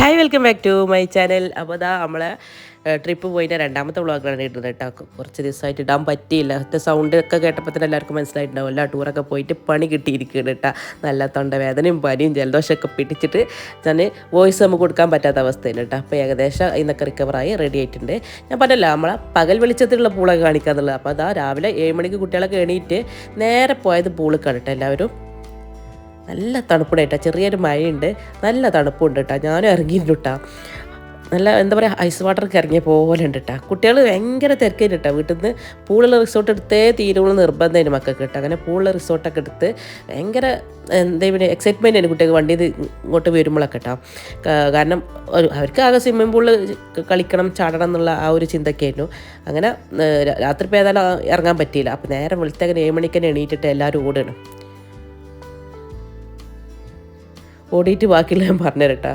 Hi welcome back to my channel അപ്പോൾ ഇതാ നമ്മളെ ട്രിപ്പ് പോയിട്ട് രണ്ടാമത്തെ വ്ളോഗാണ് ഇടുന്നത് കേട്ടോ. കുറച്ച് ദിവസമായിട്ട് ഇടാൻ പറ്റിയില്ല. ഒറ്റ സൗണ്ട് ഒക്കെ കേട്ടപ്പോൾ തന്നെ എല്ലാവർക്കും മനസ്സിലായിട്ടുണ്ടാവുമല്ലോ ടൂറൊക്കെ പോയിട്ട് പണി കിട്ടിയിരിക്കുകയാണ് കേട്ടോ. നല്ല തൊണ്ടവേദനയും പനിയും ജലദോഷമൊക്കെ പിടിച്ചിട്ട് ഞാൻ വോയിസ് നമുക്ക് കൊടുക്കാൻ പറ്റാത്ത അവസ്ഥയാണ് കേട്ടോ. അപ്പോൾ ഏകദേശം ഇന്നൊക്കെ റിക്കവറായി റെഡി ആയിട്ടുണ്ട്. ഞാൻ പറഞ്ഞല്ല നമ്മളെ പകൽ വെളിച്ചത്തിലുള്ള പൂളൊക്കെ കാണിക്കാന്നുള്ളത്. അപ്പോൾ അതാ രാവിലെ ഏഴ് മണിക്ക് കുട്ടികളൊക്കെ എണീറ്റ് നേരെ പോയത് പൂളിക്കാണ് കേട്ടോ എല്ലാവരും. നല്ല തണുപ്പുണ്ട് കേട്ടോ. ചെറിയൊരു മഴയുണ്ട്. നല്ല തണുപ്പുണ്ട് കേട്ടോ. ഞാനും ഇറങ്ങിയിട്ടുണ്ട് കേട്ടോ. നല്ല എന്താ പറയുക ഐസ് വാട്ടർക്ക് ഇറങ്ങിയ പോലെ ഉണ്ട് കേട്ടോ. കുട്ടികൾ ഭയങ്കര തിരക്കായിട്ട് കേട്ടോ. വീട്ടിൽ നിന്ന് പൂളുള്ള റിസോർട്ട് എടുത്തേ തീരുള്ള നിർബന്ധമായിരുന്നു മക്കൾക്ക് കേട്ടോ. അങ്ങനെ പൂളുള്ള റിസോർട്ടൊക്കെ എടുത്ത് ഭയങ്കര എന്താ പിന്നെ എക്സൈറ്റ്മെന്റ് ആണ് കുട്ടികൾക്ക് വണ്ടി ഇങ്ങോട്ട് വരുമ്പോഴൊക്കെ കേട്ടോ. കാരണം ഒരു- അവർക്ക് ആകെ സ്വിമ്മിംഗ് പൂളിൽ കളിക്കണം ചാടണം എന്നുള്ള ആ ഒരു ചിന്തയൊക്കെയായിരുന്നു അങ്ങനെ രാത്രി ഇപ്പോൾ ഇറങ്ങാൻ പറ്റിയില്ല. അപ്പോൾ നേരെ വിളിച്ചങ്ങനെ ഏഴ് മണിക്ക് തന്നെ എണീറ്റിട്ട് എല്ലാവരും ഓടണം ഓടിയിട്ട് ബാക്കിയുള്ള ഞാൻ പറഞ്ഞുതരട്ടാ.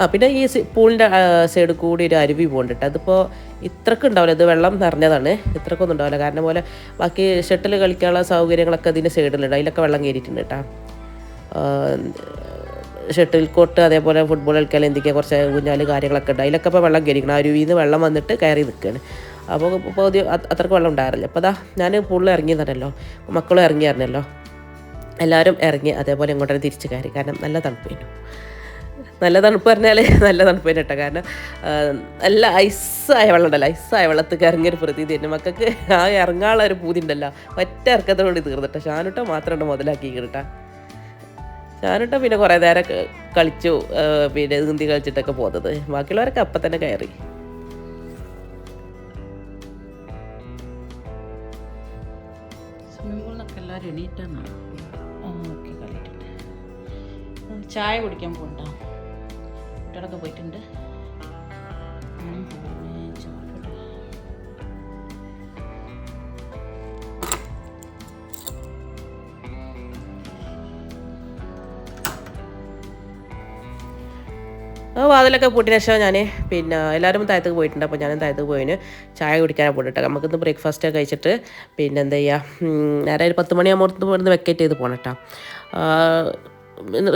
ആ പിന്നെ ഈ പൂളിന്റെ സൈഡ് കൂടി ഒരു അരുവി പോകുന്നുണ്ട് കേട്ടോ. അതിപ്പോൾ ഇത്രക്ക് ഉണ്ടാവില്ല. ഇത് വെള്ളം നിറഞ്ഞതാണ്. ഇത്രക്കൊന്നും ഉണ്ടാവില്ല. കാരണം പോലെ ബാക്കി ഷട്ടിൽ കളിക്കാനുള്ള സൗകര്യങ്ങളൊക്കെ അതിന്റെ സൈഡിലുണ്ട്. അതിലൊക്കെ വെള്ളം കയറിയിട്ടുണ്ട് കേട്ടോ. ഷട്ടിൽ കോട്ട് അതേപോലെ ഫുട്ബോൾ കളിക്കാൻ എന്തൊക്കെയാണ് കുറച്ച് ഊഞ്ഞാൽ കാര്യങ്ങളൊക്കെ ഉണ്ട്. അതിലൊക്കെ ഇപ്പോൾ വെള്ളം കയറിക്കണം ആ അരുവിയിൽ നിന്ന് വെള്ളം വന്നിട്ട് കയറി നിൽക്കുകയാണ്. അപ്പോൾ ഇപ്പോൾ അത്രയ്ക്ക് വെള്ളം ഉണ്ടായിരുന്നില്ല അപ്പോൾ അതാ ഞാൻ പൂളിൽ ഇറങ്ങിയതാണല്ലോ. മക്കളും ഇറങ്ങിയായിരുന്നല്ലോ. എല്ലാവരും ഇറങ്ങി അതേപോലെ ഇങ്ങോട്ടൊരു തിരിച്ചു കയറി. കാരണം നല്ല തണുപ്പായിരുന്നു. നല്ല തണുപ്പ് പറഞ്ഞാൽ നല്ല തണുപ്പ് തന്നെ കേട്ടോ. കാരണം നല്ല ഐസായ വെള്ളം ഉണ്ടല്ലോ ഐസായ വെള്ളത്തിൽ ഇറങ്ങിയൊരു പ്രതീതി തന്നെ മക്കൾക്ക് ആ ഇറങ്ങാനുള്ള ഒരു പൂതി ഉണ്ടല്ലോ ഒറ്റ ഇറക്കത്തോട് തീർന്നിട്ടോ ഷാനുട്ടോ മാത്രം മുതലാക്കി കേട്ടാ. ഞാനിട്ട് പിന്നെ കുറേ നേരം കളിച്ചു പിന്നെ നീന്തി കളിച്ചിട്ടൊക്കെ പോകുന്നത് ബാക്കിയുള്ളവരൊക്കെ അപ്പം തന്നെ കയറി. ചായ കുടിക്കാൻ പോകണ്ട. കുട്ടികളൊക്കെ പോയിട്ടുണ്ട്. വാതിലൊക്കെ പൂട്ടിന് ശേഷം ഞാൻ പിന്നെ എല്ലാവരും താഴത്തേക്ക് പോയിട്ടുണ്ട്. അപ്പോൾ ഞാനും താഴത്തേക്ക് പോയിന്. ചായ കുടിക്കാനാണ് പോയിട്ട് നമുക്കിന്ന് ബ്രേക്ക്ഫാസ്റ്റ് ഒക്കെ കഴിച്ചിട്ട് പിന്നെ എന്താ ചെയ്യുക നേരെ ഒരു പത്ത് മണിയാകുമ്പോൾ ഇവിടുന്ന് വെക്കേറ്റ് ചെയ്ത് പോകണം കേട്ടോ.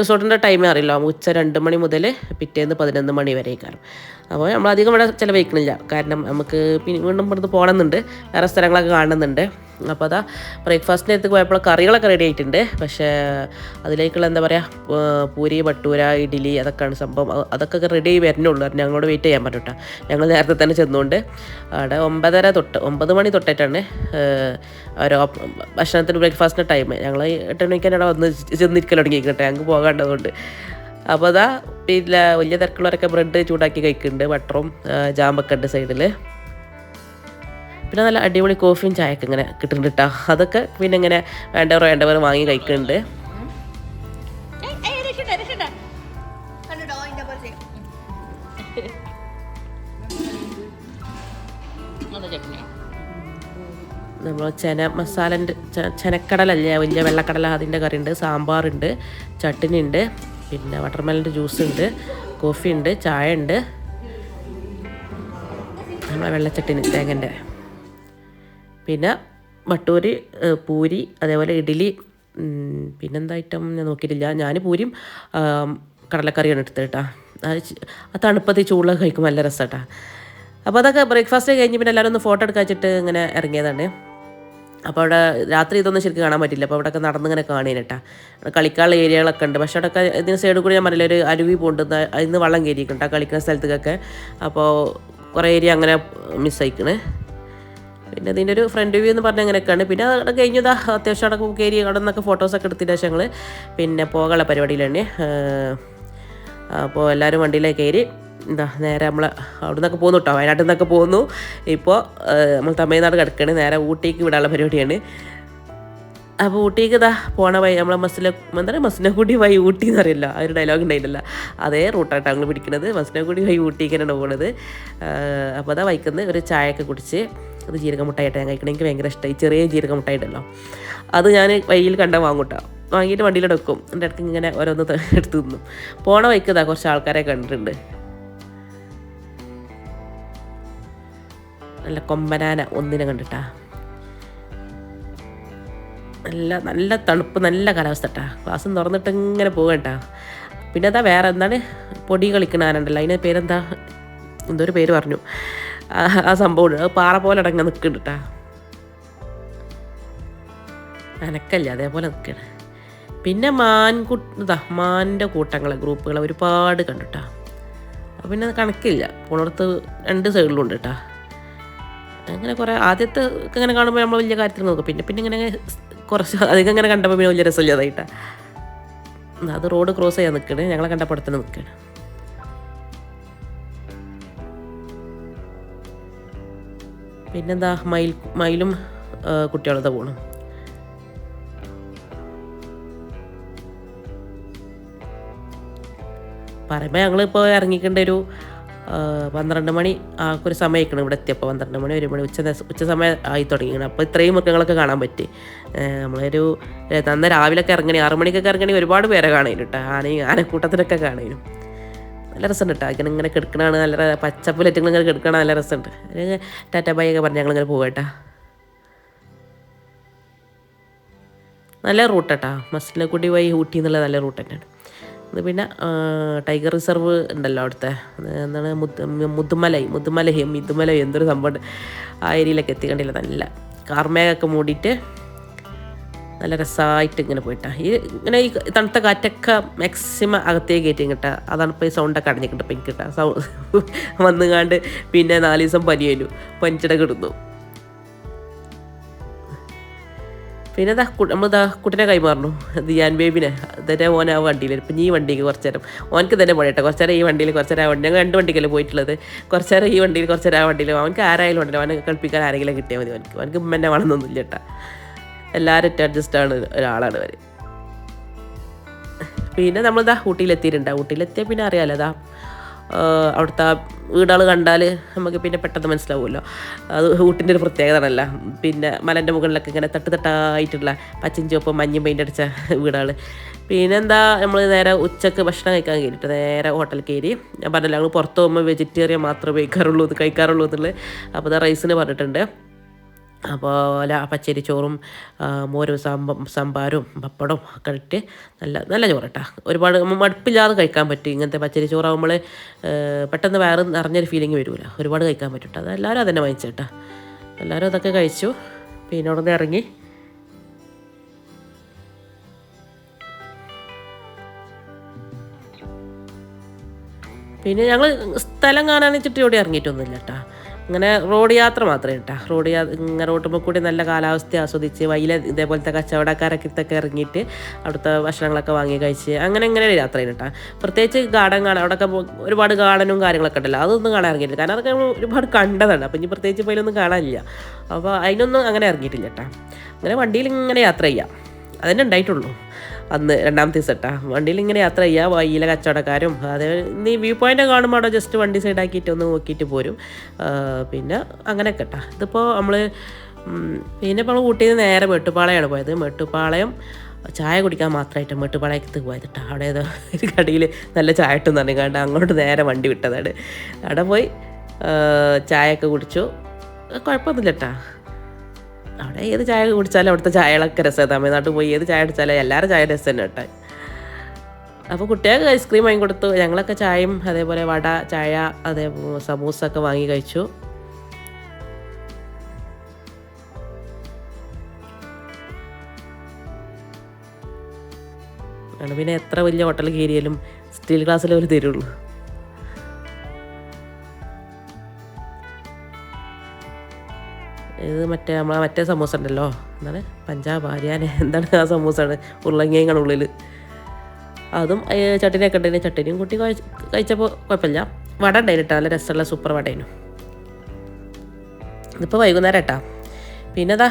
റിസോർട്ടിന്റെ ടൈം അറിയില്ല. ഉച്ച രണ്ട് മണി മുതൽ പിറ്റേന്ന് പതിനൊന്ന് മണി വരെ കാരണം അപ്പോൾ നമ്മളധികം ഇവിടെ ചിലവഴിക്കണില്ല. കാരണം നമുക്ക് പിന്നെ വീണ്ടും ഇവിടുന്ന് പോകണമെന്നുണ്ട്. വേറെ സ്ഥലങ്ങളൊക്കെ കാണുന്നുണ്ട് അപ്പോൾ അതാ ബ്രേക്ക്ഫാസ്റ്റിന്റെ അടുത്ത് പോയപ്പോൾ കറികളൊക്കെ റെഡി ആയിട്ടുണ്ട്. പക്ഷേ അതിലേക്കുള്ള എന്താ പറയുക പൂരി ഭട്ടൂര ഇഡ്ഡലി അതൊക്കെയാണ് സംഭവം. അതൊക്കെ റെഡി ആയി വരുന്നുള്ളൂ ഞങ്ങളോട് വെയിറ്റ് ചെയ്യാൻ പറ്റും കേട്ടോ ഞങ്ങൾ നേരത്തെ തന്നെ ചെന്നുകൊണ്ട് അവിടെ ഒമ്പതര തൊട്ട് ഒമ്പത് മണി തൊട്ടായിട്ടാണ് ഓരോ ഭക്ഷണത്തിന് ബ്രേക്ക്ഫാസ്റ്റിന്റെ ടൈം ഞങ്ങൾ എട്ട് മണിക്കാൻ അവിടെ വന്ന് ചെന്നിരിക്കൽ തുടങ്ങി കേട്ടോ ഞങ്ങൾക്ക് പോകേണ്ടതുകൊണ്ട് അപ്പോൾ അതാ പിന്നെ വലിയ തിരക്കുള്ളവരൊക്കെ ബ്രെഡ് ചൂടാക്കി കഴിക്കുന്നുണ്ട്. ബട്ടറും ജാമൊക്കെ ഉണ്ട് സൈഡിൽ പിന്നെ നല്ല അടിപൊളി കോഫിയും ചായയൊക്കെ ഇങ്ങനെ കിട്ടുന്നുണ്ട് കേട്ടോ അതൊക്കെ പിന്നെ ഇങ്ങനെ വേണ്ടവർ വേണ്ടവർ വാങ്ങി കഴിക്കുന്നുണ്ട്. നമ്മൾ ചെന മസാലന്റെ ചെനക്കടലല്ലേ? വലിയ വെള്ളക്കടല അതിന്റെ കറി ഉണ്ട് സാമ്പാറുണ്ട് ചട്ടിനി ഉണ്ട് പിന്നെ വാട്ടർമെലന്റെ ജ്യൂസ് ഉണ്ട് കോഫി ഉണ്ട് ചായ ഉണ്ട് നമ്മളെ വെള്ളച്ചട്ടിന് തേങ്ങന്റെ പിന്നെ മട്ടൂരി പൂരി അതേപോലെ ഇഡ്ഡലി പിന്നെന്താ ഐറ്റം ഞാൻ നോക്കിയിട്ടില്ല. ഞാൻ പൂരിയും കടലക്കറിയാണ് എടുത്തത് കേട്ടോ ആ തണുപ്പത്തി ചൂടുള്ള കഴിക്കുമ്പോൾ നല്ല രസം കേട്ടോ അപ്പോൾ അതൊക്കെ ബ്രേക്ക്ഫാസ്റ്റ് കഴിഞ്ഞ് പിന്നെ എല്ലാവരും ഒന്ന് ഫോട്ടോ എടുക്കാൻ വെച്ചിട്ട് ഇങ്ങനെ ഇറങ്ങിയതാണ്. അപ്പോൾ അവിടെ രാത്രി ഇതൊന്നും ശരിക്കും കാണാൻ പറ്റില്ല. അപ്പോൾ അവിടെയൊക്കെ നടന്നിങ്ങനെ കാണേനട്ടാ കളിക്കാനുള്ള ഏരിയകളൊക്കെ ഉണ്ട്. പക്ഷേ അവിടെയൊക്കെ ഇതിന് സൈഡിൽ കൂടി ഞാൻ പറഞ്ഞില്ല ഒരു അരുവി പോകുന്നുണ്ട് അതിന് വള്ളം കയറിയിട്ടുണ്ട് കളിക്കുന്ന സ്ഥലത്തേക്കൊക്കെ. അപ്പോൾ കുറേ ഏരിയ അങ്ങനെ മിസ്സായിക്കണ് പിന്നെ ഇതിന്റെ ഒരു ഫ്രണ്ട് വ്യൂ എന്ന് പറഞ്ഞാൽ അങ്ങനെയൊക്കെയാണ്. പിന്നെ അവിടെ കഴിഞ്ഞതാ അത്യാവശ്യം അവിടെ കയറി അവിടെ നിന്നൊക്കെ ഫോട്ടോസൊക്കെ എടുത്തിട്ട് ഞങ്ങൾ പിന്നെ പോകാനുള്ള പരിപാടിയിലാണ് അപ്പോൾ എല്ലാവരും വണ്ടിയിലേക്ക് കയറി എന്താ നേരെ നമ്മൾ അവിടെ നിന്നൊക്കെ പോകുന്നു കേട്ടോ വയനാട്ടിൽ നിന്നൊക്കെ പോകുന്നു ഇപ്പോൾ നമ്മൾ തമിഴ്നാട് കിടക്കുകയാണ് നേരെ ഊട്ടിക്ക് വിടാനുള്ള പരിപാടിയാണ്. അപ്പോൾ ഊട്ടിക്ക് ഇതാ പോണ വഴി നമ്മളെ മസില എന്താ മസിനക്കുടി വഴി ഊട്ടി എന്ന് അറിയില്ല ആ ഒരു ഡയലോഗ് ഉണ്ടായിട്ടില്ല. അതേ റൂട്ടായിട്ടാണ് ഞങ്ങൾ പിടിക്കുന്നത് മസിനക്കുടി വഴി ഊട്ടിക്കാനാണ് പോകുന്നത് അപ്പോൾ അതാ വൈക്കുന്നത് ഒരു ചായയൊക്കെ കുടിച്ച് അത് ജീരക മുട്ടായിട്ട് ഞാൻ കഴിക്കണം എനിക്ക് ഭയങ്കര ഇഷ്ടമായി ചെറിയ ജീരക മുട്ടായിട്ടല്ലോ അത് ഞാൻ വഴിയിൽ കണ്ട വാങ്ങൂട്ടോ. വാങ്ങിയിട്ട് വണ്ടിയിൽ എടുക്കും. എന്റെ ഇടയ്ക്ക് ഇങ്ങനെ ഓരോന്ന് എടുത്തു തിന്നും. പോണ വഴിക്ക് ഇതാ കുറച്ച് ആൾക്കാരെ കണ്ടിട്ടുണ്ട്. നല്ല കൊമ്പനാന ഒന്നിനെ കണ്ടിട്ടാ. നല്ല നല്ല തണുപ്പ് നല്ല കാലാവസ്ഥ കേട്ടാ ക്ലാസ്സും തുറന്നിട്ട് ഇങ്ങനെ പോകട്ടാ പിന്നെ അതാ വേറെ എന്താണ്? പൊടി കളിക്കണ ആനുണ്ടല്ലോ. അതിന് പേരെന്താ? എന്തോ ഒരു പേര് പറഞ്ഞു. ആ സംഭവം പാറ പോലെ അടങ്ങ നിൽക്കുന്നുണ്ട് കേട്ടാ അനക്കല്ല അതേപോലെ നിൽക്കണ പിന്നെ മാൻകു ഇതാ മാന്റെ കൂട്ടങ്ങളെ ഗ്രൂപ്പുകളെ ഒരുപാട് കണ്ടുട്ടാ പിന്നെ കണക്കില്ല. പോണടത്ത് രണ്ട് സൈഡിലും ഉണ്ട് കേട്ടാ അങ്ങനെ കുറേ ആദ്യത്തെ ഇങ്ങനെ കാണുമ്പോൾ നമ്മൾ വലിയ കാര്യത്തിൽ നോക്കും പിന്നെ പിന്നെ ഇങ്ങനെ കുറച്ച് അധികം ഇങ്ങനെ കണ്ടപ്പോൾ പിന്നെ വലിയ രസമില്ലാതായിട്ടാ അത് റോഡ് ക്രോസ് ചെയ്യാൻ നിൽക്കണേ ഞങ്ങളെ കണ്ടപ്പോൾ അടുത്ത് നിൽക്കണേ പിന്നെന്താ മയിൽ മയിലും കുട്ടികളത് പോകണം പറയുമ്പോൾ ഞങ്ങളിപ്പോൾ ഇറങ്ങിക്കേണ്ട ഒരു പന്ത്രണ്ട് മണി ആ ഒരു സമയക്കണം ഇവിടെ എത്തിയപ്പോൾ പന്ത്രണ്ട് മണി ഒരു മണി ഉച്ച ഉച്ച സമയം ആയി തുടങ്ങിയാണ് അപ്പോൾ ഇത്രയും മൃഗങ്ങളൊക്കെ കാണാൻ പറ്റി. നമ്മളൊരു ഏ, രാവിലെ രാവിലെയൊക്കെ ഇറങ്ങണി ആറു മണിക്കൊക്കെ ഇറങ്ങണി ഒരുപാട് പേരെ കാണാനും കേട്ടോ ആനയും ആനക്കൂട്ടത്തിനൊക്കെ കാണാനും. നല്ല രസമുണ്ട് കേട്ടോ ഇങ്ങനെ ഇങ്ങനെ കിടക്കണാണ് നല്ല പച്ചപ്പ് പച്ചപ്പുലറ്റുകൾ ഇങ്ങനെ കിടക്കണ നല്ല രസമുണ്ട് ടാറ്റ ബൈ ഒക്കെ പറഞ്ഞ് ഞങ്ങളിങ്ങനെ പോകട്ടാ നല്ല റൂട്ട് മസ്ലിനെ കൂടി പോയി ഊട്ടി എന്നുള്ള നല്ല റൂട്ട് തന്നെയാണ്. പിന്നെ ടൈഗർ റിസർവ് ഉണ്ടല്ലോ അവിടുത്തെ. എന്താണ് മുത്ത് മുതുമലൈ മിതുമലൈ എന്തൊരു സംഭവം ആ ഏരിയയിലൊക്കെ എത്തിക്കണ്ടില്ല നല്ല കാർമേഘൊക്കെ മൂടിയിട്ട് നല്ല രസമായിട്ട് ഇങ്ങനെ പോയിട്ടാ. ഈ ഇങ്ങനെ ഈ തണുത്ത കാറ്റൊക്കെ മാക്സിമം അകത്തേക്ക് കയറ്റി കിട്ടുക അതാണ് ഇപ്പോൾ ഈ സൗണ്ടൊക്കെ അടഞ്ഞിട്ടുണ്ട് ഇപ്പം എനിക്ക് കിട്ടാ. സൗ വന്നുകാണ്ട് പിന്നെ നാല് ദിവസം പനിയേനു പനിച്ചിട കിടന്നു പിന്നെ ദാ നമ്മൾ ദാ കുട്ടിനെ കൈമാറുന്നു ദിയാൻ ബേബിനെ. തന്നെ ഓൻ ആ വണ്ടിയിൽ ഇപ്പം ഈ വണ്ടിക്ക് കുറച്ച് നേരം ഓനക്ക് തന്നെ പണിയട്ടെ കുറച്ച് നേരം ഈ വണ്ടിയിൽ കുറച്ച് നേരം ആ വണ്ടി ഞങ്ങൾ രണ്ട് വണ്ടിക്കല്ലേ പോയിട്ടുള്ളത്. കുറച്ച് നേരം ഈ വണ്ടിയിൽ കുറച്ച് നേരം ആ വണ്ടിയിൽ അവനക്ക് ആരായാലും ഉണ്ടല്ലോ. അവനെ കളിപ്പിക്കാൻ ആരെങ്കിലും കിട്ടിയാൽ മതി അവനക്ക് അവനക്ക് ഉമ്മന്നെ വേണമെന്നൊന്നുമില്ല കേട്ടാ എല്ലാവരും ആണ്. ഒരാളാണ് അവർ പിന്നെ നമ്മളിതാ ഊട്ടിയിലെത്തിയിട്ടുണ്ട്. ഊട്ടിയിലെത്തിയാൽ പിന്നെ അറിയാലോ അതാ അവിടുത്തെ ആ വീടുകൾ കണ്ടാൽ നമുക്ക് പിന്നെ പെട്ടെന്ന് മനസ്സിലാവുമല്ലോ. അത് ഊട്ടിന്റെ ഒരു പ്രത്യേകത പിന്നെ മലന്റെ മുകളിലൊക്കെ ഇങ്ങനെ തട്ട് തട്ടായിട്ടുള്ള പച്ചയും ചുവപ്പും മഞ്ഞും പെയിന്റ് അടിച്ച വീടുകൾ പിന്നെന്താ നമ്മൾ നേരെ ഉച്ചയ്ക്ക് ഭക്ഷണം കഴിക്കാൻ കയറിയിട്ട് നേരെ ഹോട്ടൽ കയറി. ഞാൻ പറഞ്ഞില്ല ഞങ്ങൾ പുറത്ത് പോകുമ്പോൾ വെജിറ്റേറിയൻ മാത്രമേ കഴിക്കാറുള്ളൂ ഇത് കഴിക്കാറുള്ളൂ എന്നുള്ളത്. അപ്പോൾ അത് റൈസിന് പറഞ്ഞിട്ടുണ്ട്. അപ്പോൾ പച്ചരി ചോറും മോരും സാമ്പ സാമ്പാറും പപ്പടവും ഒക്കെ ഇട്ട് നല്ല നല്ല ചോറ് കേട്ടോ ഒരുപാട് മടുപ്പില്ലാതെ കഴിക്കാൻ പറ്റും. ഇങ്ങനത്തെ പച്ചരി ചോറാകുമ്പോൾ പെട്ടെന്ന് വയറ് നിറഞ്ഞൊരു ഫീലിംഗ് വരില്ല ഒരുപാട് കഴിക്കാൻ പറ്റും കേട്ടോ അതെല്ലാവരും അതന്നെ വാങ്ങിച്ചേട്ടാ എല്ലാവരും അതൊക്കെ കഴിച്ചു. പിന്നെ അവിടെ നിന്ന് ഇറങ്ങി. പിന്നെ ഞങ്ങൾ സ്ഥലം കാണാൻ വെച്ചിട്ട് ഇവിടെ ഇറങ്ങിയിട്ടൊന്നുമില്ല കേട്ടോ അങ്ങനെ റോഡ് യാത്ര മാത്രമേ കേട്ടോ റോഡ് ഇങ്ങനെ റോട്ടുമ്പോൾ കൂടി നല്ല കാലാവസ്ഥ ആസ്വദിച്ച് വൈല ഇതേപോലത്തെ കച്ചവടക്കാരൊക്കെ ഇത്തൊക്കെ ഇറങ്ങിയിട്ട് അവിടുത്തെ ഭക്ഷണങ്ങളൊക്കെ വാങ്ങി കഴിച്ച് അങ്ങനെ ഇങ്ങനെ ഒരു യാത്ര കേട്ടോ പ്രത്യേകിച്ച് ഗാർഡൻ കാണാൻ അവിടെയൊക്കെ ഒരുപാട് ഗാർഡനും കാര്യങ്ങളൊക്കെ ഉണ്ടല്ലോ അതൊന്നും കാണാൻ ഇറങ്ങിയിട്ടില്ല. കാരണം അതൊക്കെ നമ്മൾ ഒരുപാട് കണ്ടതാണ്. അപ്പം ഇനി പ്രത്യേകിച്ച് പോയി ഒന്നും കാണാനില്ല. അപ്പോൾ അതിനൊന്നും അങ്ങനെ ഇറങ്ങിയിട്ടില്ല കേട്ടോ അങ്ങനെ വണ്ടിയിൽ ഇങ്ങനെ യാത്ര ചെയ്യാം. അതന്നെ ഉണ്ടായിട്ടുള്ളൂ. അന്ന് രണ്ടാമത്തെ കേട്ടാ വണ്ടിയിൽ ഇങ്ങനെ യാത്ര ചെയ്യുക വൈയില കച്ചവടക്കാരും അത് നീ വ്യൂ പോയിന്റ് കാണുമ്പോൾ അവിടെ ജസ്റ്റ് വണ്ടി സൈഡാക്കിയിട്ട് ഒന്ന് നോക്കിയിട്ട് പോരും. പിന്നെ അങ്ങനെ കേട്ടാ ഇതിപ്പോൾ നമ്മൾ പിന്നെ ഇപ്പോൾ ഊട്ടിയിൽ നിന്ന് നേരെ മേട്ടുപ്പാളയാണ് പോയത്. മേട്ടുപ്പാളയം ചായ കുടിക്കാൻ മാത്രമായിട്ട് മെട്ടുപാളയത്ത് കേട്ടോ അവിടെ ഏതോ ഒരു കടയിൽ നല്ല ചായ ഇട്ടെന്ന് പറഞ്ഞു. കണ്ട് അങ്ങോട്ട് നേരെ വണ്ടി വിട്ടതാണ്. അവിടെ പോയി ചായയൊക്കെ കുടിച്ചു. കുഴപ്പമൊന്നുമില്ല കേട്ടാ അവിടെ ഏത് ചായ കുടിച്ചാലും അവിടുത്തെ ചായകളൊക്കെ രസമാണ്. തമിഴ്നാട്ടിൽ പോയി ഏത് ചായ കുടിച്ചാലും എല്ലാവരും ചായ രസം തന്നെ കേട്ടോ. അപ്പോൾ കുട്ടികൾക്ക് ഐസ്ക്രീം വാങ്ങി കൊടുത്തു. ഞങ്ങളൊക്കെ ചായയും അതേപോലെ വട ചായ അതേ സമൂസ ഒക്കെ വാങ്ങി കഴിച്ചു. പിന്നെ എത്ര വലിയ ഹോട്ടൽ കയറിയാലും സ്റ്റീൽ ഗ്ലാസ്സിൽ ഒരു തരുള്ളൂ. ഇത് മറ്റേ നമ്മളെ മറ്റേ സമൂസ ഉണ്ടല്ലോ എന്താണ്? പഞ്ചാബ് ഭാര്യാന് എന്താണ് ആ സമൂസയാണ് ഉരുളങ്ങയാണ് ഉള്ളിൽ അതും ചട്ടിനിയൊക്കെ ഉണ്ടായിരുന്നു ചട്ടിനിയും കൂട്ടി കഴിച്ചപ്പോൾ കുഴപ്പമില്ല. വട ഉണ്ടായിരുന്നു കേട്ടോ നല്ല രസമുള്ള സൂപ്പർ വടയായിരുന്നു ഇതിപ്പോൾ വൈകുന്നേരം കേട്ടാ പിന്നെ അതാ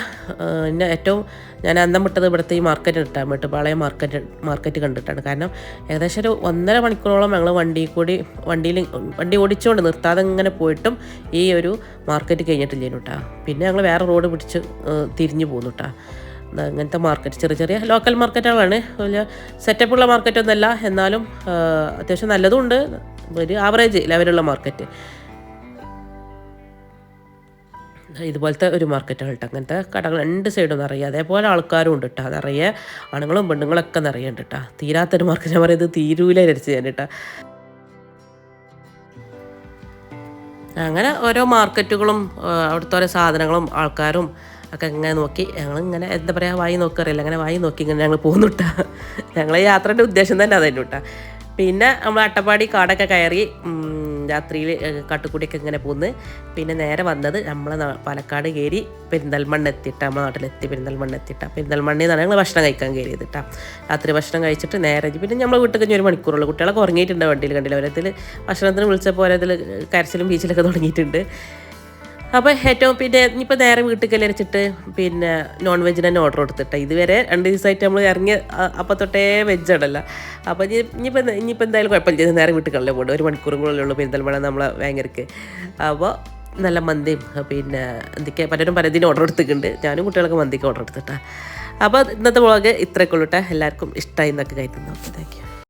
എന്നെ ഏറ്റവും ഞാൻ അന്തം വിട്ടത് ഇവിടുത്തെ ഈ മാർക്കറ്റ് ഇട്ടാണ്. മേട്ടുപാളയം മാർക്കറ്റ് മാർക്കറ്റ് കണ്ടിട്ടാണ്. കാരണം ഏകദേശം ഒരു ഒന്നര മണിക്കൂറോളം ഞങ്ങൾ വണ്ടി കൂടി വണ്ടിയിൽ വണ്ടി ഓടിച്ചുകൊണ്ട് നിർത്താതെ ഇങ്ങനെ പോയിട്ടും ഈ ഒരു മാർക്കറ്റ് കഴിഞ്ഞിട്ടില്ല കേട്ടാ പിന്നെ ഞങ്ങൾ വേറെ റോഡ് പിടിച്ച് തിരിഞ്ഞു പോന്നു കേട്ടാ അങ്ങനത്തെ മാർക്കറ്റ് ചെറിയ ചെറിയ ലോക്കൽ മാർക്കറ്റുകളാണ് വലിയ സെറ്റപ്പുള്ള മാർക്കറ്റൊന്നുമല്ല എന്നാലും അത്യാവശ്യം നല്ലതും ഉണ്ട്. ഒരു ആവറേജ് ലെവലുള്ള മാർക്കറ്റ് ഇതുപോലത്തെ ഒരു മാർക്കറ്റാണ് കേട്ടോ അങ്ങനത്തെ കടകൾ രണ്ട് സൈഡും നിറയെ. അതേപോലെ ആൾക്കാരും ഉണ്ട് കേട്ടോ നിറയെ ആണുങ്ങളും പെണ്ണുങ്ങളൊക്കെ നിറയുണ്ട് കേട്ടോ തീരാത്തൊരു മാർക്കറ്റ് ഞാൻ പറയുന്നത് തീരൂല രചിച്ച് ഞാൻ കേട്ടോ അങ്ങനെ ഓരോ മാർക്കറ്റുകളും അവിടുത്തെ ഓരോ സാധനങ്ങളും ആൾക്കാരും ഒക്കെ ഇങ്ങനെ നോക്കി. ഞങ്ങൾ ഇങ്ങനെ എന്താ പറയുക വായി നോക്കറിയില്ല അങ്ങനെ വായി നോക്കി ഇങ്ങനെ ഞങ്ങൾ പോകുന്നു കേട്ടാ ഞങ്ങളെ യാത്രയുടെ ഉദ്ദേശം തന്നെ അതായിരുന്നു കേട്ടോ പിന്നെ നമ്മൾ അട്ടപ്പാടി കാടൊക്കെ കയറി രാത്രിയിൽ കാട്ടുകൂടിയൊക്കെ ഇങ്ങനെ പോന്ന്. പിന്നെ നേരെ വന്നത് നമ്മളെ പാലക്കാട് കയറി പെരിന്തൽമണ്ണ എത്തിയിട്ട നമ്മുടെ നാട്ടിലെത്തി പെരിന്തൽമണ്ണ എത്തിയിട്ട. പെരിന്തൽമണ്ണയിൽ നിന്നാണ് ഞങ്ങൾ ഭക്ഷണം കഴിക്കാൻ കയറിയത് കേട്ടോ രാത്രി ഭക്ഷണം കഴിച്ചിട്ട് നേരെ പിന്നെ നമ്മൾ വീട്ടിൽ ഒരു മണിക്കൂറുള്ളൂ. കുട്ടികളൊക്കെ ഉറങ്ങിയിട്ടുണ്ട് വണ്ടിയിൽ കണ്ടില്ല? അവരതിൽ ഭക്ഷണത്തിന് വിളിച്ചപ്പോൾ അവരതിൽ കരച്ചിലും ബീച്ചിലൊക്കെ തുടങ്ങിയിട്ടുണ്ട്. അപ്പോൾ ഏറ്റവും പിന്നെ ഇനിയിപ്പോൾ നേരെ വീട്ടിൽ കല്ലരച്ചിട്ട് പിന്നെ നോൺ വെജിന് തന്നെ ഓർഡർ കൊടുത്തിട്ട്. ഇതുവരെ രണ്ട് ദിവസമായിട്ട് നമ്മൾ ഇറങ്ങി അപ്പൊ തൊട്ടേ വെജ് അടല്ല അപ്പോൾ ഇനി ഇനിയിപ്പോൾ എന്താ- ഇനിയിപ്പോൾ എന്തായാലും കുഴപ്പമില്ല. നേരെ വീട്ടിൽ കല്ലേ പോകണ്ട? ഒരു മണിക്കൂറും കൂടെ ഉള്ളൂ പെരിന്തൽമണ്ണ നമ്മളെ ഭയങ്കരക്ക്. അപ്പോൾ നല്ല മന്തിയും പിന്നെ എന്തൊക്കെ പലരും പലതിനും ഓർഡർ എടുത്തിട്ടുണ്ട് ഞാനും കുട്ടികളൊക്കെ മന്തിക്ക് ഓർഡർ എടുത്തിട്ടാ അപ്പോൾ ഇന്നത്തെ വ്ളോഗ് ഇത്രയൊക്കെ ഉള്ളൂട്ടാ എല്ലാവർക്കും ഇഷ്ടമായി എന്നൊക്കെ അപ്പോൾ താങ്ക് യു